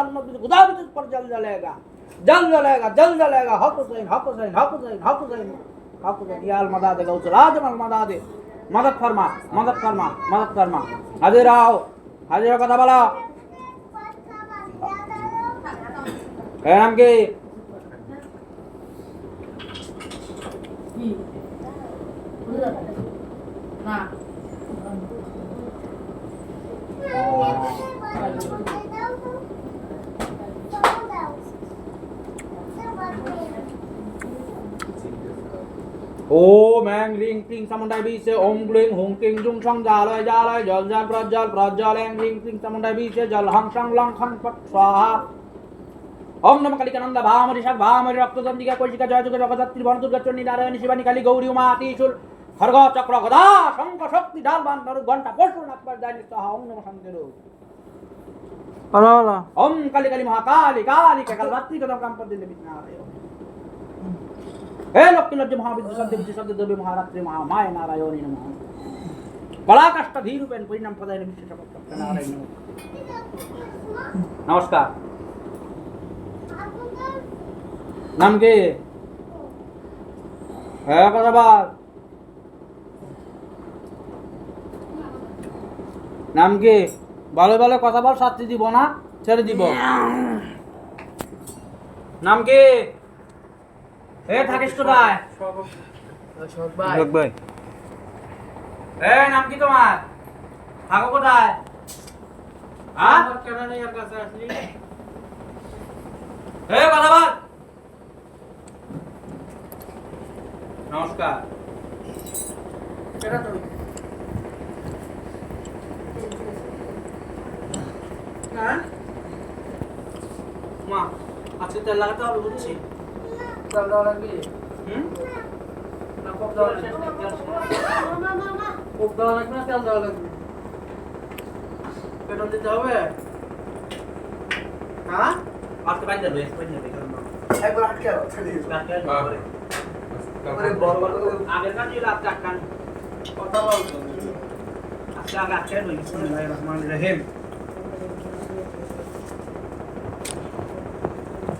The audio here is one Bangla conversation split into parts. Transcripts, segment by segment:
घर में खुदा भी तुझ पर जल जलेगा। जल जलेगा जल जलेगा। हक हुसैन हक हुसैन हक हुसैन हक हुसैन हक हुसैन याल अलमदा दे उस राज में अलमदा दे। मदद फरमा मदद फरमा मदद फरमा। हाजिर आओ हाजिर कथा बोला। कह हम के? ना না ও ম্যাং রিং টিং সামুন্ডাই বিশে ওম গ্লিং হুং কিং জুং সং জালয় জালয় জল জল প্রজ্জল প্রজ্জল এং রিং টিং সামুন্ডাই বিশে জল হং সং লং খং পট স্বাহা। ওম নম কালিকানন্দ ভামরি শাক ভামরি রক্তদন্দিকা কৈশিকা জয় যুগ জগদ্ধাত্রী বন দুর্গা চন্ডী নারায়ণী শিবানী কালী গৌরী উমা ত্রিশূল খড়গ চক্র গদা শঙ্খ শক্তি ঢাল বান ধরু ঘণ্টা পশু নাকবার দানি সাহা ওম নম শান্তিরু ওম কালী কালী মহাকালী কালী কাল রাত্রি কদম কাম পদ দিলে নারায়ণ হে লক্ষ্মী লজ্জ মহাবিদ্যু মহারাত্রি, মহা মায় নারায়ণী নমঃ। কলাকাষ্ট ধীরূপেন পরিণাম পদায় নমস্কার। নাম কি? হ্যাঁ নাম কি? ভালো ভালো কথা বল শাস্তি দিব না, ছেড়ে দিব। নাম কি? এ থাকিস কোথায়? যোগ ভাই। এ নাম কি তোমার? থাকো কোথায়? হ্যাঁ এ কথা বল। নমস্কার। হ্যাঁ মা আজকে তেল লাগাতে হবে বুঝছি। চাল দেওয়া লাগবে না কোপ দেওয়া লাগবে। কোপ দেওয়া লাগবে না তেল দেওয়া লাগবে। পেট্রোল দিতে হবে। হ্যাঁ? আজকে বাইরে বাইরে যাবে একবার আটকে দাও, ছেড়ে বড় বড় আগের কাজ ছিল আজকে আটকান কথা বলতো আজকে আগে রহমানির রহিম সিরে- বজ্রহুঙ্কার দশরথ দশরথ পূর্ব সিরে ফেলাবি বন্ধন তো বন্ধন আকাশ কথা বন্ধ করতে মানে উত্তর দক্ষিণ বন্ধ কাইজা বন্ধ কাইজা বন্ধ চূড়া বন্ধ তিন বন্ধ বুক বন্ধ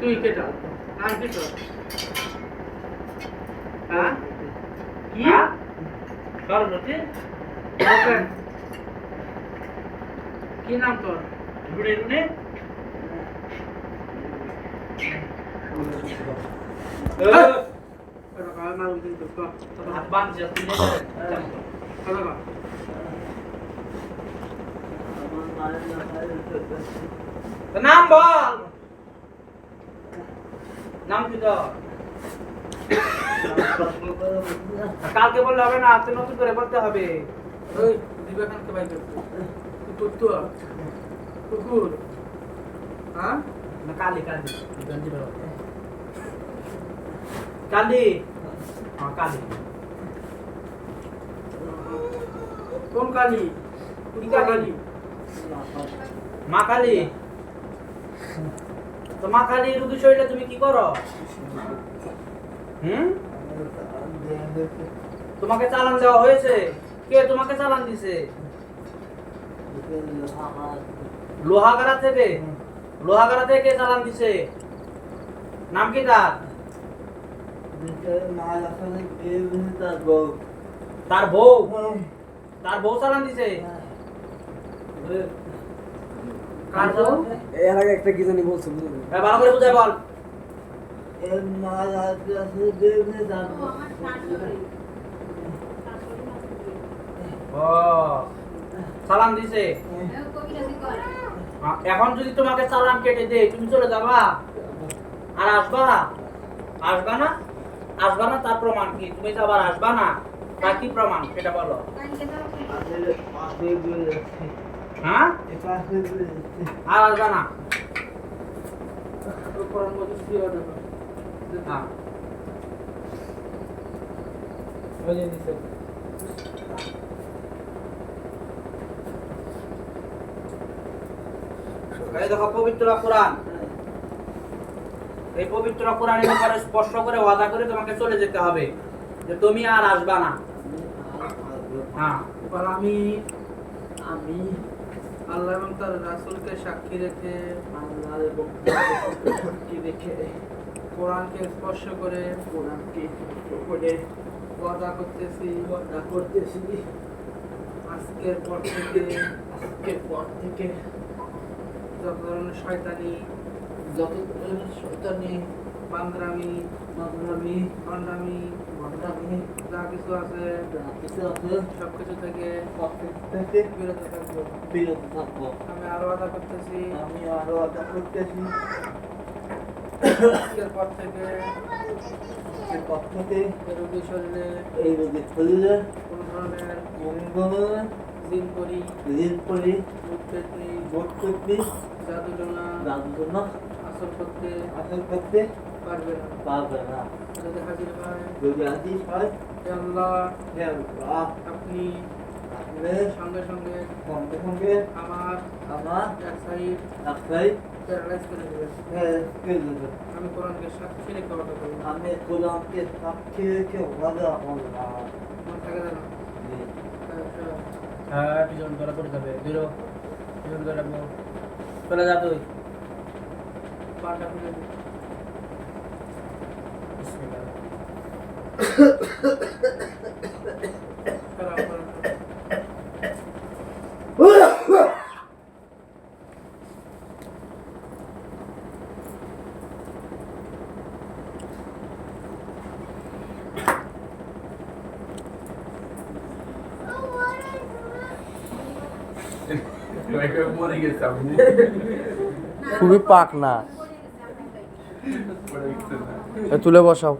তুই কেটা আমি কেটা হ্যাঁ কি সরস্বতী ওকে কি নাম তোর রুনে রুনে এটা কাল মারুন কিন্তু তো হাত বাঁধছে তুলে কথা বল নাম বল নাম কি তো কালকে বললে হবে না আজকে নতুন করে বলতে হবে। ওই দিবা বাইর। করতে কুকুর? হ্যাঁ? না কালি কালি গঞ্জি কালি হ্যাঁ কালি কোন কালি? কালি? মা কালি? তো মা কালি রুগী শরীরে তুমি কি করো? হুম? তোমাকে চালান দেওয়া হয়েছে। কে তোমাকে চালান দিছে? লোহাগাড়া থেকে। লোহাগাড়া থেকে কে চালান দিছে? নাম কি তার? তার বউ। তার বউ চালান দিছে? এর আগে একটা কি জানি বলছো বুঝলি? এ, ভালো করে বুঝাই বল। চালান দিছে। এখন যদি তোমাকে চালান কেটে দেয় তুমি চলে যাবা? আর আসবা? আসবা না? আসবা না তার প্রমাণ কি? তুমি তো আবার আসবা না? তার কি প্রমাণ? সেটা বলো। হ্যাঁ? আর আসবা না। কোরআন বলতে সিও দেখো হ্যাঁ পবিত্র কোরআন। এই পবিত্র কোরআনের ব্যাপারে স্পষ্ট করে ওয়াদা করে তোমাকে চলে যেতে হবে যে তুমি আর আসবা না। হ্যাঁ। এবার আমি আমি আল্লাহ এবং তার রাসূলকে সাক্ষী রেখে আল্লাহ এবং দেখে কোরআনকে স্পর্শ করে কোরআনকে করে ওয়াদা করতেছি। ওয়াদা করতেছি। আজকের পর থেকে আজকের পর থেকে যত ধরনের শয়তানি যত ধরনের শয়তানি বান্দরামি মাদরামি ভণ্ডামি মাদরামি যা কিছু আছে যা কিছু আছে সব কিছু থেকে থেকে বিরত থাকব। বিরত থাকব। আমি আরও ওয়াদা করতেছি। আমি আরও আদা করতেছি। আজকের পর থেকে আজকের পর থেকে এই রোগী শরীরে এই রোগের শরীরে কোনো ধরনের দিন করি ঋণ করি ভূত পেতনি ভোট করতে জাদু টোনা জন্য আসর করতে আসল করতে পারবে না। পারবে না। যদি হাজির হয় যদি আদি হয় হে আল্লাহ হে আল্লাহ, আপনি আপনি সঙ্গে সঙ্গে সঙ্গে সঙ্গে আমার আমার এক সাইড প্যারালাইজ করে দেবেন। করে আমি কোরআনকে সাক্ষী রেখে অর্ডার করব। আমি কোরআনকে সাক্ষী রেখে মন থাকে না? হ্যাঁ পিছন করে পড়ে যাবে। পিছন চলে যা তুই। পাটা খুলে খুবই পাক না তুলে বসাও।